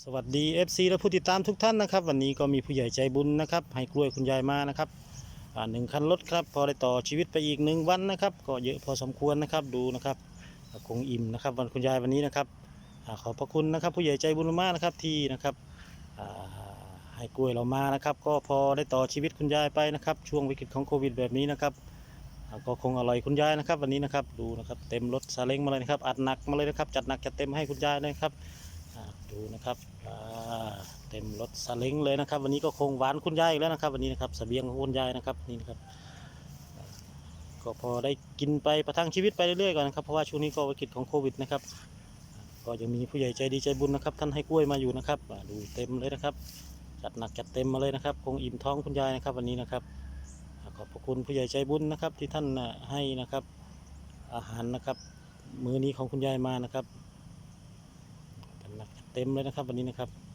สวัสดี FC และผู้ติดตามทุกท่านนะครับ วันนี้ก็มีผู้ใหญ่ใจบุญนะครับให้กล้วยคุณยายมานะครับหนึ่งคันรถครับพอได้ต่อชีวิตไปอีกหนึ่งวันนะครับ ก็เยอะพอสมควรนะครับดูนะครับคงอิ่มนะครับวันคุณยายวันนี้นะครับอขอบพระคุณนะครับผู้ใหญ่ใจบุญมากนะครับที่นะครับให้กล้วยเรามานะครับ ก็พอได้ต่อชีวิตคุณยายไปนะครับ ช่วงวิกฤตของโควิดแบบนี้นะครับก็คงอร่อยคุณยายนะครับ วันนี้นะครับดูนะครับเต็มรถซาเล้งมาเลยนะครับอัดหนักมาเลยนะครับจัดหนักจัดเต็มให้คุณยายเลยครับ ดูนะครับเต็มรถซาเล้งเลยนะครับ วันนี้ก็คงหวานคุณยายอีกแล้วนะครับ วันนี้นะครับเสบียงของคุณยายนะครับนี่นะครับ ก็พอได้กินไปประทังชีวิตไปเรื่อยๆก่อนนะครับเพราะว่าช่วงนี้ก็วิกฤตของโควิดนะครับ ก็ยังมีผู้ใหญ่ใจดีใจบุญนะครับ ท่านให้กล้วยมาอยู่นะครับดูเต็มเลยนะครับจัดหนักจัดเต็มมาเลยนะครับ คงอิ่มท้องคุณยายนะครับวันนี้นะครับขอบพระคุณผู้ใหญ่ใจบุญนะครับที่ท่านให้นะครับอาหารนะครับ มื้อนี้ของคุณยายมานะครับ เต็มเลยนะครับวันนี้นะครับ